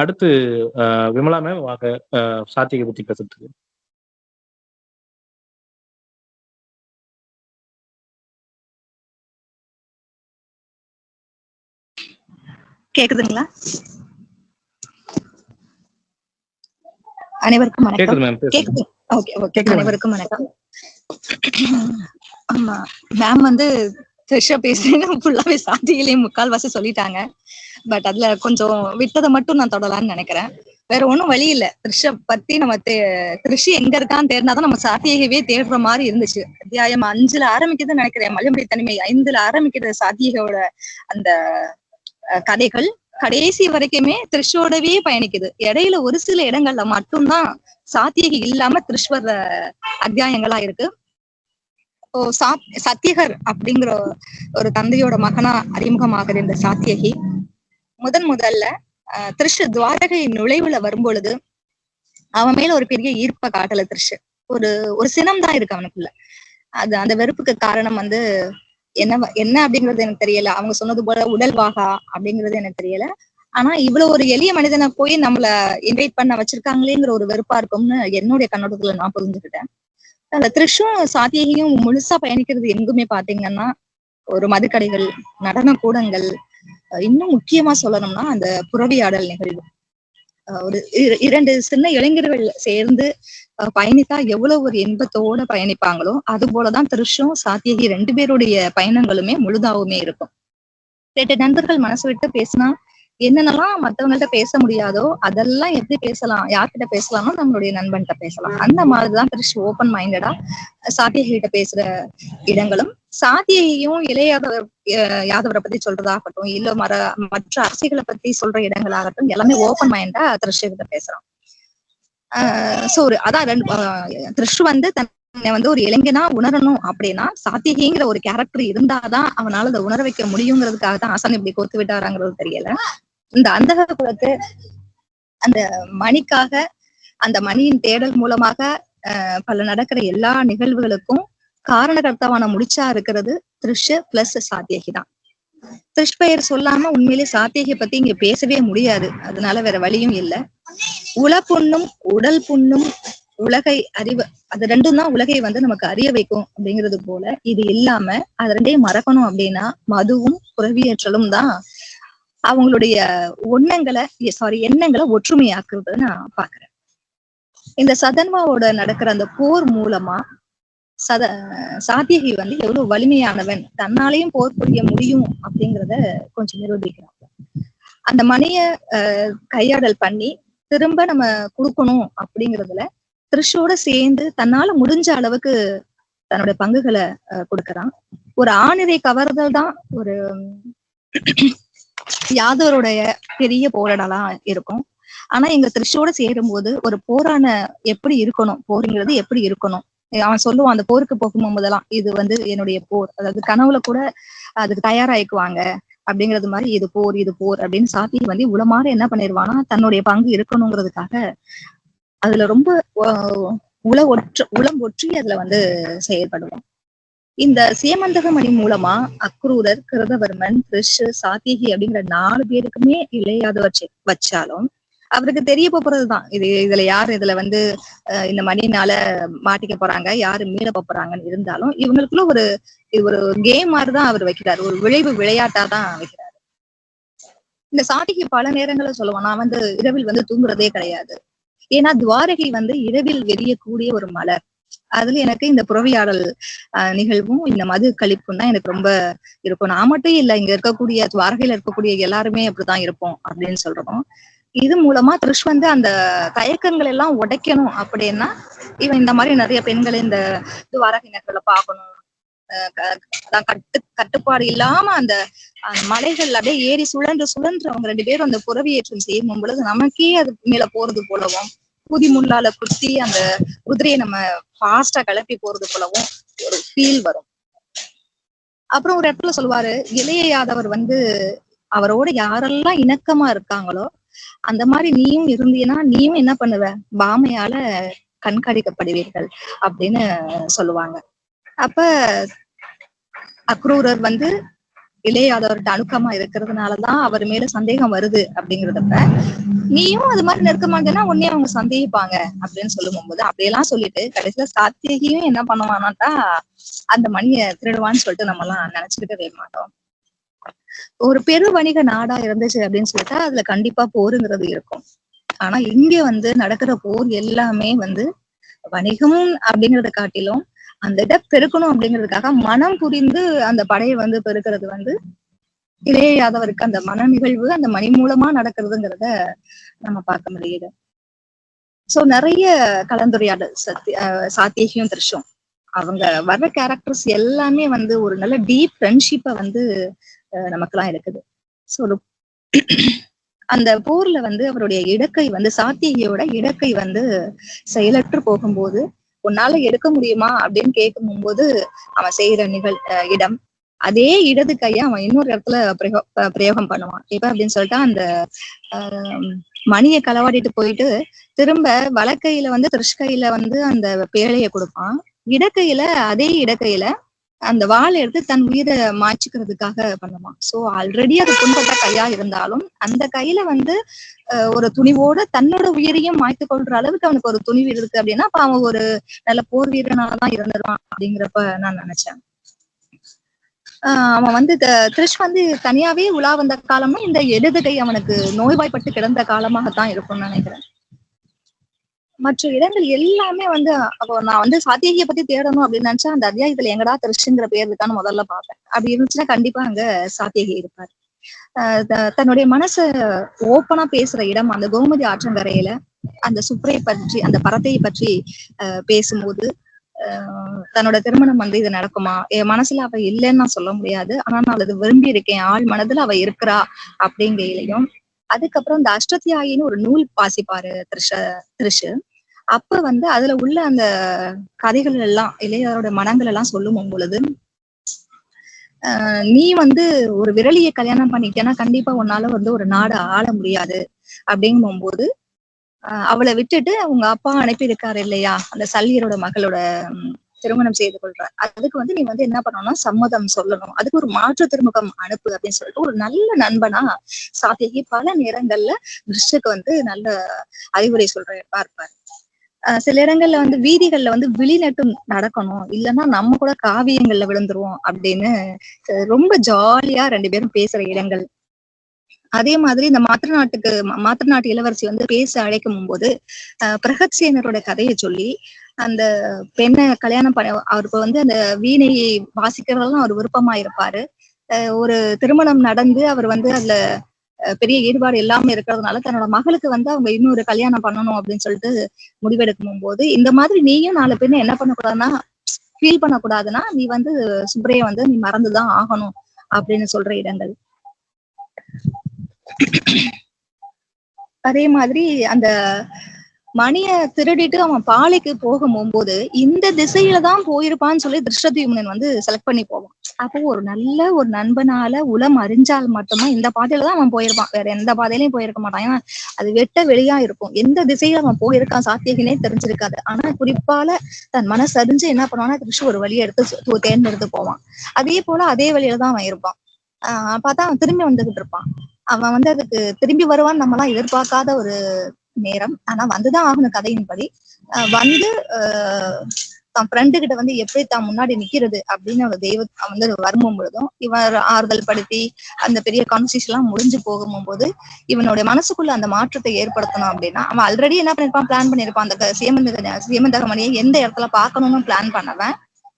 அடுத்து விமலா மேம் வாங்க சாத்திகை பத்தி பேசுறதுக்கு. கேக்குதுங்களா? அனைவருக்கும் வணக்கம். கேக்குது மேம் பேசுங்க. கேக்குது. Okay okay. அனைவருக்கும் வணக்கம். ஆமா மேம் வந்து ஃப்ரெஷ்ஷா பேசுறேன்னு ஃபுல்லாவே சாத்தியிலேயே முக்கால்வாசி சொல்லிட்டாங்க. பட் அதுல கொஞ்சம் விட்டதை மட்டும் நான் தொடலாம்னு நினைக்கிறேன். வேற ஒன்றும் வழி இல்ல. த்ரிஷ பத்தி நம்ம தே- த்ரிஷி எங்க இருக்கான்னு தேடினாதான் நம்ம சாத்தியகவே தேடுற மாதிரி இருந்துச்சு. அத்தியாயம் அஞ்சுல ஆரம்பிக்குதுன்னு நினைக்கிறேன். மலைமுறை தனிமை ஐந்துல ஆரம்பிக்கிற சாத்தியகோட அந்த கதைகள் கடைசி வரைக்குமே த்ரிஷோடவே பயணிக்குது. இடையில ஒரு சில இடங்கள்ல மட்டும்தான் சாத்தியகி இல்லாம த்ரிஷ் வர்ற அத்தியாயங்களா இருக்கு. இப்போ சாத் சத்தியகர் அப்படிங்கிற ஒரு தந்தையோட மகனா அறிமுகமாகுது இந்த சாத்தியகி. முதன் முதல்ல திருஷு துவாரகை நுழைவுல வரும்பொழுது அவன் மேல ஒரு பெரிய ஈர்ப்ப காட்டல திருஷு ஒரு ஒரு சினம் தான் இருக்கு அவனுக்குள்ள. அது அந்த வெறுப்புக்கு காரணம் வந்து என்ன என்ன அப்படிங்கிறது எனக்கு தெரியல. அவங்க சொன்னது போல உடல் வாகா அப்படிங்கிறது எனக்கு தெரியல. ஆனா இவ்வளவு ஒரு எளிய மனிதனை போய் நம்மள இன்வைட் பண்ண வச்சிருக்காங்களேங்கிற ஒரு வெறுப்பா இருக்கும்னு என்னுடைய கண்ணோட்டத்துல நான் புரிஞ்சுக்கிட்டேன். த்ரிஷும் சாத்தியகியும் முழுசா பயணிக்கிறது எங்குமே பாத்தீங்கன்னா ஒரு மதுக்கடைகள் நடன கூடங்கள் இன்னும் முக்கியமா சொல்லணும்னா அந்த புறவியாடல் நிகழ்வு. அஹ் ஒரு இரண்டு சின்ன இளைஞர்கள் சேர்ந்து பயணித்தா எவ்வளவு ஒரு இன்பத்தோட பயணிப்பாங்களோ அது போலதான் திருஷும் சாத்தியகி ரெண்டு பேருடைய பயணங்களுமே முழுதாவுமே இருக்கும். ரெண்டு நண்பர்கள் மனசு விட்டு பேசினா என்னென்னலாம் மத்தவங்கள்ட்ட பேச முடியாதோ அதெல்லாம் எப்படி பேசலாம் யார்கிட்ட பேசலாமோ நம்மளுடைய நண்பன்கிட்ட பேசலாம். அந்த மாதிரிதான் திருஷ் ஓப்பன் மைண்டடா சாத்தியகிட்ட பேசுற இடங்களும் சாத்தியையும் இளையாதவர் அஹ் யாதவரை பத்தி சொல்றதாகட்டும் இல்ல மர மற்ற அரசியலை பத்தி சொல்ற இடங்களாகட்டும் எல்லாமே ஓப்பன் மைண்டா திருஷ் கிட்ட பேசுறான் ஆஹ் சோ ஒரு அதான் ரெண்டு ஆஹ் த்ரிஷ் வந்து தன்னை வந்து ஒரு இளைஞனா உணரணும் அப்படின்னா சாத்திகிங்கிற ஒரு கேரக்டர் இருந்தாதான் அவனால அதை உணர வைக்க முடியுங்கிறதுக்காக தான் ஆசான் இப்படி கோத்து விட்டாராங்கிறது தெரியல. இந்த அந்தக குலத்து அந்த மணிக்காக அந்த மணியின் தேடல் மூலமாக பல நடக்கிற எல்லா நிகழ்வுகளுக்கும் காரணகர்த்தாவான முடிச்சா இருக்கிறது த்ரிஷ் பிளஸ் சாத்தியகி தான். த்ரிஷ் பெயர் சொல்லாம உண்மையிலே சாத்தியகி பத்தி இங்க பேசவே முடியாது. அதனால வேற வழியும் இல்ல. உள புண்ணும் உடல் புண்ணும் உலகை அறிவு அது ரெண்டும் தான் உலகை வந்து நமக்கு அறிய வைக்கும் அப்படிங்கிறது போல இது இல்லாம அது ரெண்டையும் மறக்கணும் அப்படின்னா மதுவும் புறவியற்றலும் தான் அவங்களுடைய ஒண்ணங்களை சாரி எண்ணங்களை ஒற்றுமையாக்குறது நான் பாக்குறேன் இந்த சதன்மாவோட நடக்கிற அந்த போர் மூலமா சத சாத்தியகி வந்து எவ்வளவு வலிமையானவன் தன்னாலையும் போர் புரிய முடியும் அப்படிங்கிறத கொஞ்சம் நிரூபிக்கிறாங்க. அந்த மணிய கையாடல் பண்ணி திரும்ப நம்ம கொடுக்கணும் அப்படிங்கறதுல திருஷோட சேர்ந்து தன்னால முடிஞ்ச அளவுக்கு தன்னுடைய பங்குகளை அஹ், கொடுக்கறான். ஒரு ஆணிரை கவர்தல் தான் ஒரு யாதவருடைய பெரிய போராடலா இருக்கும். ஆனா எங்க த்ரிஷோட சேரும்போது ஒரு போரான எப்படி இருக்கணும் போருங்கிறது எப்படி இருக்கணும்? அவன் சொல்லுவான் அந்த போருக்கு போகும்போதெல்லாம் இது வந்து என்னுடைய போர். அதாவது கனவுல கூட அதுக்கு தயாராயிக்குவாங்க. அப்படிங்கிறது மாதிரி இது போர் இது போர் அப்படின்னு சாத்தி வந்து உளமாற என்ன பண்ணிருவானா தன்னுடைய பங்கு இருக்கணுங்கிறதுக்காக அதுல ரொம்ப உள ஒற்று உளம் ஒற்றி அதுல வந்து செயல்படுவான். இந்த சேமந்தகமணி மூலமா அக்ரூரர் கிருதவர்மன் கிருஷ் சாத்தியகி அப்படிங்கிற நாலு பேருக்குமே இளையாதவர் வச்சாலும் அவருக்கு தெரிய போறதுதான். இது இதுல யார் இதுல வந்து இந்த மணினால மாட்டிக்க போறாங்க யாரு மீள போறாங்கன்னு இருந்தாலும் இவங்களுக்குள்ள ஒரு இது ஒரு கேம் மாதிரிதான் அவர் வைக்கிறாரு. ஒரு விளைவு விளையாட்டா தான் வைக்கிறாரு. இந்த சாத்திகி பல நேரங்களில் சொல்லுவோம் நான் வந்து இரவில் வந்து தூங்குறதே கிடையாது. ஏன்னா துவாரகை வந்து இரவில் வெறியக்கூடிய ஒரு மலர். அதுல எனக்கு இந்த புறவியாடல் நிகழ்வும் இந்த மது கழிப்பும் தான் எனக்கு ரொம்ப இருக்கும். நான் மட்டும் இல்ல இங்க இருக்கக்கூடிய துவாரகையில இருக்கக்கூடிய எல்லாருமே அப்படிதான் இருப்போம் அப்படின்னு சொல்றோம். இது மூலமா த்ரிஷ் வந்து அந்த தயக்கங்கள் எல்லாம் உடைக்கணும் அப்படின்னா இவன் இந்த மாதிரி நிறைய பெண்களை இந்த துவாரகை நகர்ல பார்க்கணும். அஹ் கட்டு கட்டுப்பாடு இல்லாம அந்த அந்த மலைகள் அப்படியே ஏறி சுழன்று சுழன்று அவங்க ரெண்டு பேரும் அந்த புறவியேற்றம் செய்யும் பொழுது நமக்கே அது மேல போறது போலவும் குதி முள்ளால குத்தி அந்த குதிரையை நம்ம ஃபாஸ்டா கிளப்பி போறது போலவும் ஒரு ஃபீல் வரும். அப்புறம் ஒரு இடத்துல சொல்லுவாரு இளைய யாதவர் வந்து அவரோட யாரெல்லாம் இணக்கமா இருக்காங்களோ அந்த மாதிரி நீயும் இருந்தீன்னா நீயும் என்ன பண்ணுவ? பாமையால கண்காணிக்கப்படுவீர்கள் அப்படின்னு சொல்லுவாங்க. அப்ப அக்ரூரர் வந்து இளையாதவர்கிட்ட அணுக்கமா இருக்கிறதுனாலதான் அவர் மேல சந்தேகம் வருது அப்படிங்கறதப்ப நீயும் அது மாதிரி நெருக்கமா இருந்தேன்னா உடனே அவங்க சந்தேகிப்பாங்க அப்படின்னு சொல்லும் போது அப்படியெல்லாம் சொல்லிட்டு கடைசியில சாத்தியகியும் என்ன பண்ணுவானாட்டா அந்த மணியை திருடுவான்னு சொல்லிட்டு நம்ம எல்லாம் நினைச்சுக்கிட்டவே மாட்டோம். ஒரு பெரு வணிக நாடா இருந்துச்சு அப்படின்னு சொல்லிட்டா அதுல கண்டிப்பா போருங்கிறது இருக்கும். ஆனா இங்க வந்து நடக்கிற போர் எல்லாமே வந்து வணிகம் அப்படிங்கறத காட்டிலும் அந்த இதை பெருக்கணும் அப்படிங்கிறதுக்காக மனம் புரிந்து அந்த படையை வந்து பெருக்கிறது வந்து இளைய யாதவருக்கு அந்த மன நிகழ்வு அந்த மணி மூலமா நடக்கிறதுங்கிறத நம்ம பார்க்க முடியுது. சோ நிறைய கலந்துரையாடல் சத்திய சாத்தியகியும் திருஷும் அவங்க வர்ற கேரக்டர்ஸ் எல்லாமே வந்து ஒரு நல்ல டீப் ஃப்ரெண்ட்ஷிப்பை வந்து நமக்கெல்லாம் இருக்குது. ஸோ அந்த போர்ல வந்து அவருடைய இடக்கை வந்து சாத்தியகியோட இடக்கை வந்து செயலற்று போகும்போது உன்னால எடுக்க முடியுமா அப்படின்னு கேட்கும் போது அவன் செய்யற நிகழ் அஹ் இடம். அதே இடது கையை அவன் இன்னொரு இடத்துல பிரயோ பிரயோகம் பண்ணுவான். இப்ப அப்படின்னு சொல்லிட்டு அந்த மணியை களவாடிட்டு போயிட்டு திரும்ப வலக்கையில வந்து திருஷ்கையில வந்து அந்த பேழையை கொடுப்பான். இடக்கையில அதே இடக்கையில அந்த வாழை எடுத்து தன் உயிரை மாய்ச்சிக்கிறதுக்காக பண்ணுவான் சோ ஆல்ரெடி அது புண்பட்ட கையா இருந்தாலும் அந்த கையில வந்து ஒரு துணிவோட தன்னோட உயிரையும் மாய்த்து கொள்ற அளவுக்கு அவனுக்கு ஒரு துணிவு இருக்கு அப்படின்னா அப்ப அவன் ஒரு நல்ல போர் வீரனாலதான் இருந்துருவான் அப்படிங்கிறப்ப நான் நினைச்சேன். ஆஹ் அவன் வந்து த- கிருஷ் வந்து தனியாவே உலா வந்த காலமும் இந்த இடது அவனுக்கு நோய்வாய்ப்பட்டு கிடந்த காலமாகத்தான் இருக்கும்னு நினைக்கிறேன். மற்ற இடங்கள் எல்லாமே வந்து அப்போ நான் வந்து சாத்தியகிய பத்தி தேடணும் அப்படின்னு நினைச்சா அந்த அத்தியாயத்துல எங்கடா திருஷ்ங்கிற பேர் இருக்கான்னு முதல்ல பார்ப்பேன். அப்படி இருந்துச்சுன்னா கண்டிப்பா அங்க சாத்தியகி இருப்பார். ஆஹ் தன்னுடைய மனச ஓப்பனா பேசுற இடம் அந்த கோமதி ஆற்றங்கரையில அந்த சுப்ரை பற்றி அந்த பரத்தையை பற்றி பேசும்போது ஆஹ் தன்னோட திருமணம் வந்து இது நடக்குமா? என் மனசுல அவ இல்லைன்னு நான் சொல்ல முடியாது. ஆனா நான் அதை விரும்பி இருக்கேன் ஆள் மனதுல அவ இருக்கிறா அப்படிங்கையிலையும் அதுக்கப்புறம் இந்த அஷ்டத்தியாயின்னு ஒரு நூல் வாசிப்பாரு திருஷ திருஷு. அப்ப வந்து அதுல உள்ள அந்த கதைகள் எல்லாம் இளையரோட மனங்கள் எல்லாம் சொல்லும் பொழுது ஆஹ் நீ வந்து ஒரு விரலியை கல்யாணம் பண்ணிட்டேன்னா கண்டிப்பா உன்னால வந்து ஒரு நாடு ஆள முடியாது. அப்படிங்கும் போது ஆஹ் அவளை விட்டுட்டு அவங்க அப்பா அனுப்பி இருக்காரு இல்லையா? அந்த சல்லியரோட மகளோட திருமணம் செய்து கொள்றார். அதுக்கு வந்து நீ வந்து என்ன பண்ணணும்னா சம்மதம் சொல்லணும். அதுக்கு ஒரு மாற்று திருமுகம் அனுப்பு அப்படின்னு சொல்லிட்டு ஒரு நல்ல நண்பனா சாத்தியகி பல நேரங்கள்ல திருஷ்டுக்கு வந்து நல்ல அறிவுரை சொல்ற பார்ப்பார். ஆஹ் சில இடங்கள்ல வந்து வீதிகள்ல வந்து விழிநட்டும் நடக்கணும். இல்லைன்னா நம்ம கூட காவியங்கள்ல விழுந்துருவோம் அப்படின்னு ரொம்ப ஜாலியா ரெண்டு பேரும் பேசுற இடங்கள். அதே மாதிரி இந்த மாத்திர நாட்டுக்கு மாத்திர நாட்டு இளவரசி வந்து பேச அழைக்கும் போது ஆஹ் பிரகத்சேனரோட கதையை சொல்லி அந்த பெண்ணை கல்யாணம் பண்ண அவருக்கு வந்து அந்த வீணையை வாசிக்கிறதெல்லாம் அவர் விருப்பமா இருப்பாரு ஆஹ் ஒரு திருமணம் நடந்து அவர் வந்து அதுல பெரிய ஈடுபாடு இல்லாம இருக்கிறதுனால தன்னோட மகளுக்கு வந்து அவங்க இன்னொரு கல்யாணம் பண்ணணும் அப்படின்னு சொல்லிட்டு முடிவெடுக்கும் போது இந்த மாதிரி நீயும் நாலு பேர் என்ன பண்ணக்கூடாதுன்னா ஃபீல் பண்ணக்கூடாதுன்னா நீ வந்து சுப்ரைய வந்து நீ மறந்துதான் ஆகணும் அப்படின்னு சொல்ற இடங்கள். அதே மாதிரி அந்த மணிய திருடிட்டு அவன் பாலைக்கு போக போகும்போது இந்த திசையில தான் போயிருப்பான்னு சொல்லி திருஷ்டத்யும்னன் வந்து செலக்ட் பண்ணி போவான். அப்போ ஒரு நல்ல ஒரு நண்பனால உலம் அறிஞ்சால் மட்டும்தான் இந்த பாதையில தான் அவன் போயிருப்பான். வேற எந்த பாதையிலயும் போயிருக்க மாட்டான். ஏன்னா அது வெட்ட வெளியா இருக்கும். எந்த திசையில அவன் போயிருக்கான் சாத்தியகினே தெரிஞ்சிருக்காது. ஆனா குறிப்பால தன் மனசு அறிஞ்சு என்ன பண்ணுவான்னா திருஷ்டு ஒரு வழியை எடுத்து தேர்ந்தெடுத்து போவான். அதே போல அதே வழியில தான் அவன் இருப்பான். ஆஹ் பார்த்தா அவன் திரும்பி வந்துகிட்டு இருப்பான். அவன் வந்து அதுக்கு திரும்பி வருவான்னு நம்ம எல்லாம் எதிர்பார்க்காத ஒரு நேரம். ஆனா வந்துதான் ஆகணும் கதையின்படி. ஆஹ் வந்து ஆஹ் தன் ஃப்ரெண்டு கிட்ட வந்து எப்படி தான் முன்னாடி நிக்கிறது அப்படின்னு ஒரு தெய்வ வந்து வரும்பும் பொழுதும் இவன் ஆறுதல் படுத்தி அந்த பெரிய கான்வர்சேஷன் எல்லாம் முடிஞ்சு போகும்போது இவனுடைய மனசுக்குள்ள அந்த மாற்றத்தை ஏற்படுத்தணும் அப்படின்னா அவன் ஆல்ரெடி என்ன பண்ணிருப்பான்? பிளான் பண்ணிருப்பான். அந்த சேமந்த சேமந்தகமணியை எந்த இடத்துல பாக்கணும்னு பிளான் பண்ணவன்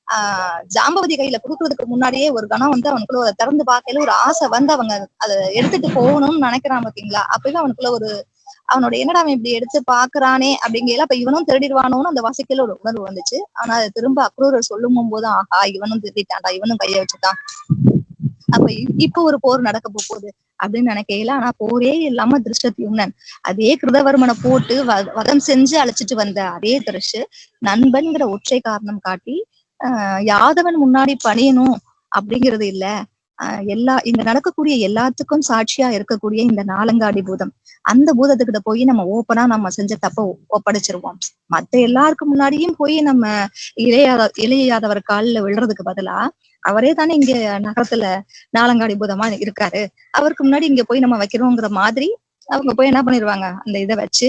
ஆஹ் ஜாம்பவதி கையில கொடுக்கறதுக்கு முன்னாடியே ஒரு கணம் வந்து அவனுக்குள்ள திறந்து பார்க்கையில ஒரு ஆசை வந்து அவங்க அதை எடுத்துட்டு போகணும்னு நினைக்கிறான் பாத்தீங்களா? அப்பவே அவனுக்குள்ள ஒரு அவனோட என்னடா அவன் இப்படி எடுத்து பாக்குறானே அப்படிங்கையில அப்ப இவனும் திருடிடுவானோன்னு அந்த வாசிக்கையில ஒரு உணர்வு வந்துச்சு. ஆனா அதை திரும்ப அக்ரூரர் சொல்லும் போது ஆஹா இவனும் திருடிட்டான்டா இவனும் கைய வச்சுட்டான். அப்ப இ- இப்ப ஒரு போர் நடக்க போகுது அப்படின்னு நினைக்கையில ஆனா போரே இல்லாம திருஷ்டத்யும்னன் அதே கிருதவர்மனை போட்டு வ- வதம் செஞ்சு அழைச்சிட்டு வந்த அதே திருஷு நண்பன்கிற ஒற்றை காரணம் காட்டி ஆஹ் யாதவன் முன்னாடி பணியணும் அப்படிங்கிறது இல்ல. எல்லா இங்க நடக்கக்கூடிய எல்லாத்துக்கும் சாட்சியா இருக்கக்கூடிய இந்த நாலங்காடி பூதம் அந்த பூதத்துக்கிட்ட போய் நம்ம ஓப்பனா நம்ம செஞ்ச தப்ப ஒப்படைச்சிருவோம். மத்த எல்லாருக்கும் முன்னாடியும் போய் நம்ம இளையாத இளையாதவர் காலில் விழுறதுக்கு பதிலா அவரே தானே இங்க நகரத்துல நாலங்காடி பூதமா இருக்காரு. அவருக்கு முன்னாடி இங்க போய் நம்ம வைக்கிறோங்கிற மாதிரி அவங்க போய் என்ன பண்ணிருவாங்க? அந்த இதை வச்சு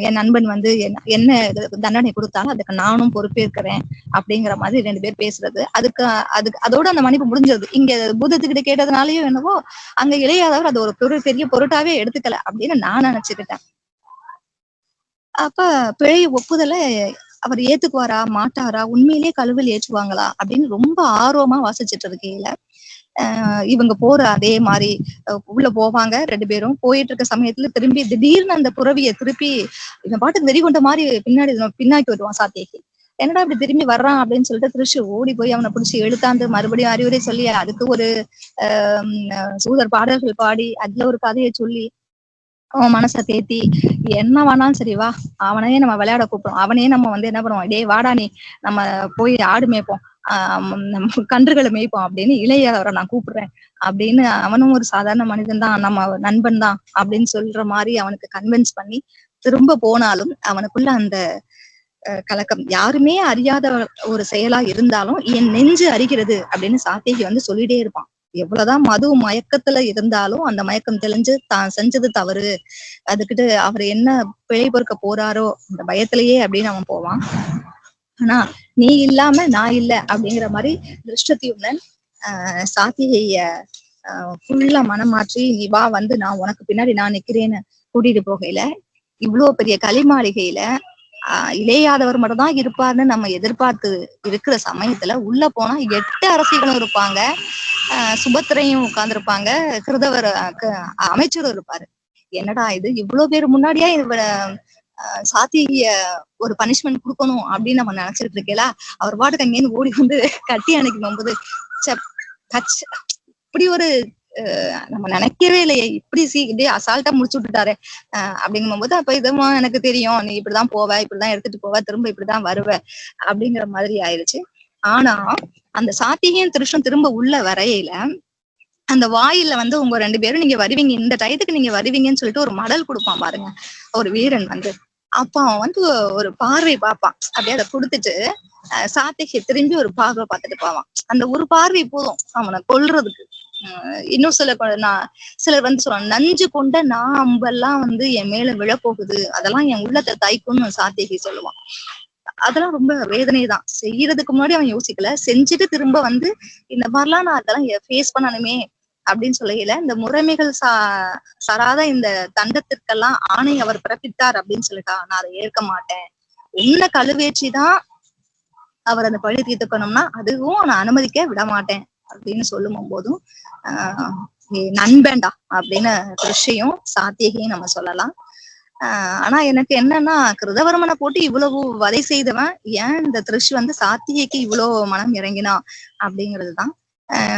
என் நண்பன் வந்து என்ன- என்ன இது தண்டனை கொடுத்தாலும் அதுக்கு நானும் பொறுப்பேற்கிறேன் அப்படிங்கிற மாதிரி ரெண்டு பேர் பேசுறது. அதுக்கு அதுக்கு அதோட அந்த மன்னிப்பு முடிஞ்சது. இங்க பூதத்துக்கிட்ட கேட்டதுனாலயும் என்னவோ அங்க இளையாதவர் அது ஒரு பெரு பெரிய பொருட்டாவே எடுத்துக்கல அப்படின்னு நான் நினைச்சுக்கிட்டேன். அப்ப பிழை ஒப்புதலை அவர் ஏத்துக்குவாரா மாட்டாரா உண்மையிலேயே கழுவில் ஏற்றுவாங்களா அப்படின்னு ரொம்ப ஆர்வமா வாசிச்சுட்டு இருக்கையில இவங்க போற அதே மாதிரி உள்ள போவாங்க ரெண்டு பேரும். போயிட்டு இருக்க சமயத்துல திரும்பி திடீர்னு அந்த புறவிய திருப்பி இவன் பாட்டுக்கு வெறிகொண்ட மாதிரி பின்னாடி பின்னாக்கி வருவான் சாத்தியக்கு. என்னடா இப்படி திரும்பி வர்றான் அப்படின்னு சொல்லிட்டு திருஷி ஓடி போய் அவனை பிடிச்சி எழுத்தாந்து மறுபடியும் அறிவுரை சொல்லி அதுக்கு ஒரு ஆஹ் சூதர் பாடல்கள் பாடி அதுல ஒரு கதையை சொல்லி அவன் மனசை தேத்தி என்ன வேணாலும் சரி வா அவனையே நம்ம விளையாட கூப்பிடுவோம் அவனையே நம்ம வந்து என்ன பண்ணுவோம்? டேய் வாடா நீ நம்ம போய் ஆடு மேய்ப்போம். கன்றுகளை மேய்ப்போம் அப்படின்னு இளையவரை நான் கூப்பிடுறேன் அப்படின்னு அவனும் ஒரு சாதாரண மனிதன் தான் நம்ம நண்பன் தான் அப்படின்னு சொல்ற மாதிரி அவனுக்கு கன்வின்ஸ் பண்ணி திரும்ப போனாலும் அவனுக்குள்ள அந்த அஹ், கலக்கம். யாருமே அறியாத ஒரு செயலா இருந்தாலும் என் நெஞ்சு அறிகிறது அப்படின்னு சாத்திகி வந்து சொல்லிட்டே இருப்பான். எவ்வளவுதான் மது மயக்கத்துல இருந்தாலும் அந்த மயக்கம் தெளிஞ்சு தான் செஞ்சது தவறு. அதுக்கிட்டு அவர் என்ன பிழை பொறுக்க போறாரோ அந்த பயத்திலேயே அப்படின்னு அவன் போவான். ஆனா நீ இல்லாம நான் இல்ல அப்படிங்கிற மாதிரி திருஷ்டத்தியுடன் ஆஹ் சாத்திகைய ஃபுல்லா மனம் மாற்றி நீ வா வந்து நான் உனக்கு பின்னாடி நான் நிக்கிறேன்னு கூட்டிட்டு போகையில இவ்வளவு பெரிய களிமாளிகையில ஆஹ் இளையாதவர் மட்டும் தான் இருப்பார்னு நம்ம எதிர்பார்த்து இருக்கிற சமயத்துல உள்ள போனா எட்டு அரசிகளும் இருப்பாங்க. ஆஹ் சுபத்திரையும் உட்கார்ந்துருப்பாங்க. கிருதவர் அமைச்சரும் இருப்பாரு. என்னடா இது? இவ்வளவு பேர் முன்னாடியா சாத்திய ஒரு பனிஷ்மெண்ட் கொடுக்கணும் அப்படின்னு நம்ம நினைச்சிட்டு இருக்கேல அவர் பாட்டுக்கு அங்கேருந்து ஓடி வந்து கட்டி அணைக்கும் போது இப்படி ஒரு அஹ், நம்ம நினைக்கவே இல்லையே இப்படி சீ இப்படி அசால்ட்டா முடிச்சு விட்டுட்டாரு அஹ் அப்படிங்கும் போது அப்ப இதுமா எனக்கு தெரியும் நீ இப்படிதான் போவ இப்படிதான் எடுத்துட்டு போவ திரும்ப இப்படிதான் வருவ அப்படிங்கிற மாதிரி ஆயிருச்சு. ஆனா அந்த சாத்திகையும் திருஷம் திரும்ப உள்ள வரையில அந்த வாயில வந்து உங்க ரெண்டு பேரும் நீங்க வருவீங்க இந்த டயத்துக்கு நீங்க வருவீங்கன்னு சொல்லிட்டு ஒரு மடல் கொடுப்பான் பாருங்க ஒரு வீரன் வந்து. அப்ப அவன் வந்து ஒரு பார்வை பார்ப்பான். அப்படியே அதை கொடுத்துட்டு சாத்திகை திரும்பி ஒரு பார்வை பார்த்துட்டு போவான். அந்த ஒரு பார்வை போதும் அவனை கொல்றதுக்கு. இன்னும் சில நான் சிலர் வந்து சொல்லுவாங்க நஞ்சு கொண்ட நான் அம்பெல்லாம் வந்து என் மேல விழப்போகுது. அதெல்லாம் என் உள்ளத்தை தைக்கும்னு சாத்திகை சொல்லுவான். அதெல்லாம் ரொம்ப வேதனை தான் செய்யறதுக்கு முன்னாடி அவன் யோசிக்கல. செஞ்சுட்டு திரும்ப வந்து இந்த மாதிரிலாம் நான் அதெல்லாம் ஃபேஸ் பண்ணணுமே. அப்படின்னு சொல்லையில இந்த முறைமைகள் சா சராத இந்த தண்டத்திற்கெல்லாம் ஆணை அவர் பிறப்பித்தார் அப்படின்னு சொல்லிட்டா நான் அதை ஏற்க மாட்டேன். உன்னை கழுவேச்சிதான் அவர் அந்த பழி தீர்த்துக்கணும்னா அதுவும் நான் அனுமதிக்க விட மாட்டேன் அப்படின்னு சொல்லும் போதும் ஆஹ் நண்பன்டா நண்பேண்டா அப்படின்னு கிருஷியும் சாத்தியகையும் நம்ம சொல்லலாம். ஆஹ் ஆனா எனக்கு என்னன்னா கிருதவர்மனை போட்டு இவ்வளவு வதை செய்தவன் ஏன் இந்த திருஷ் வந்து சாத்தியைக்கு இவ்வளவு மனம் இறங்கினா அப்படிங்கிறதுதான். தான்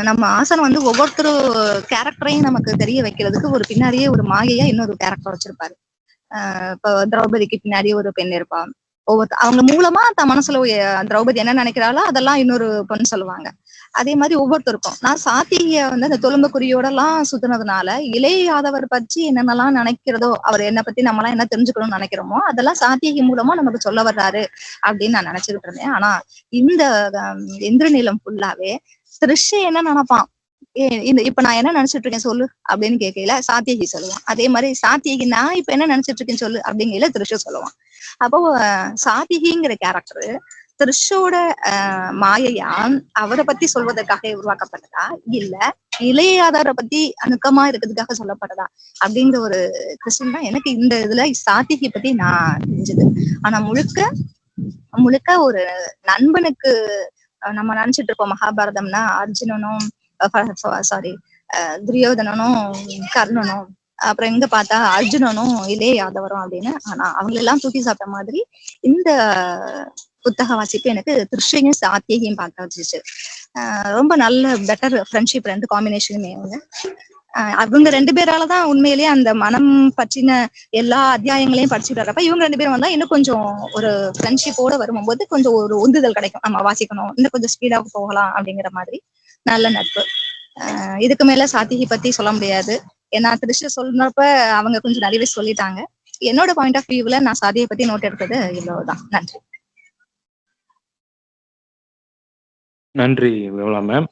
நம்ம ஆசனம் வந்து ஒவ்வொருத்தர் கேரக்டரையும் நமக்கு தெரிய வைக்கிறதுக்கு ஒரு பின்னாடியே ஒரு மாயையா இன்னொரு கேரக்டர் வச்சிருப்பாரு. ஆஹ் இப்போ திரௌபதிக்கு பின்னாடி ஒரு பெண் இருப்பான் ஒவ்வொரு அவங்க மூலமா தன் மனசுல திரௌபதி என்ன நினைக்கிறாளோ அதெல்லாம் இன்னொரு பொண்ணு சொல்லுவாங்க. அதே மாதிரி ஒவ்வொருத்தருக்கும். நான் சாத்திய வந்து அந்த தொழும்ப எல்லாம் சுத்தினதுனால இளையாதவர் பற்றி என்னென்னலாம் நினைக்கிறதோ அவர் என்ன பத்தி நம்ம எல்லாம் என்ன தெரிஞ்சுக்கணும்னு நினைக்கிறோமோ அதெல்லாம் சாத்தியகி மூலமா நமக்கு சொல்ல வர்றாரு அப்படின்னு நான் நினைச்சுக்கிட்டு இருந்தேன். ஆனா இந்த ஹம், ஃபுல்லாவே திருஷ என்ன நினைப்பான்? ஏ, இந்த இப்ப நான் என்ன நினைச்சிட்டு இருக்கேன் சொல்லு? அப்படின்னு கேட்கையில சாத்தியகி சொல்லுவான். அதே மாதிரி சாத்தியகி நான் இப்ப என்ன நினைச்சிட்டு இருக்கேன்னு சொல்லு அப்படிங்கையில திருஷ சொல்லுவான். அப்போ அஹ், சாத்திகிங்கிற கேரக்டர் திருஷோட மாயையா அவரை பத்தி சொல்வதற்காக உருவாக்கப்பட்டதா? இல்ல இளையாதாரை பத்தி அணுக்கமா இருக்கிறதுக்காக சொல்லப்பட்டதா? அப்படிங்கிற ஒரு கொஸ்டின் தான் எனக்கு இந்த இதுல சாத்திகை பத்தி நான் தெரிஞ்சது. ஆனா முழுக்க முழுக்க ஒரு நண்பனுக்கு நம்ம நினைச்சிட்டு இருப்போம் மகாபாரதம்னா அர்ஜுனனும் சாரி துரியோதனனும் கர்ணனும். அப்புறம் எங்க பார்த்தா அர்ஜுனனும் இளைய யாதவரும் அப்படின்னு. ஆனா அவங்க எல்லாம் தூக்கி சாப்பிட்ட மாதிரி இந்த புத்தக வாசிப்பு எனக்கு திருஷ்யையும் சாத்தியையும் பார்க்க வச்சுச்சு. ஆஹ் ரொம்ப நல்ல பெட்டர் ஃப்ரெண்ட்ஷிப் ரெண்டு காம்பினேஷனுமே அவங்க. ஆஹ் அவங்க ரெண்டு பேராலதான் உண்மையிலேயே அந்த மனம் பற்றின எல்லா அத்தியாயங்களையும் படிச்சுட்டு வரப்ப இவங்க ரெண்டு பேரும் வந்தா இன்னும் கொஞ்சம் ஒரு ஃப்ரெண்ட்ஷிப்போட வரும்போது கொஞ்சம் ஒரு உந்துதல் கிடைக்கும். நம்ம வாசிக்கணும். இன்னும் கொஞ்சம் ஸ்பீடா போகலாம் அப்படிங்கிற மாதிரி. நல்ல நட்பு. ஆஹ் இதுக்கு மேல சாத்திகி பத்தி சொல்ல முடியாது. ஏன்னா திருஷ்ய சொல்றப்ப அவங்க கொஞ்சம் நிறையவே சொல்லிட்டாங்க. என்னோட பாயிண்ட் ஆஃப் வியூவில் நான் சாதியை பத்தி நோட் எடுத்தது இவ்வளவுதான். நன்றி. நன்றி மேம்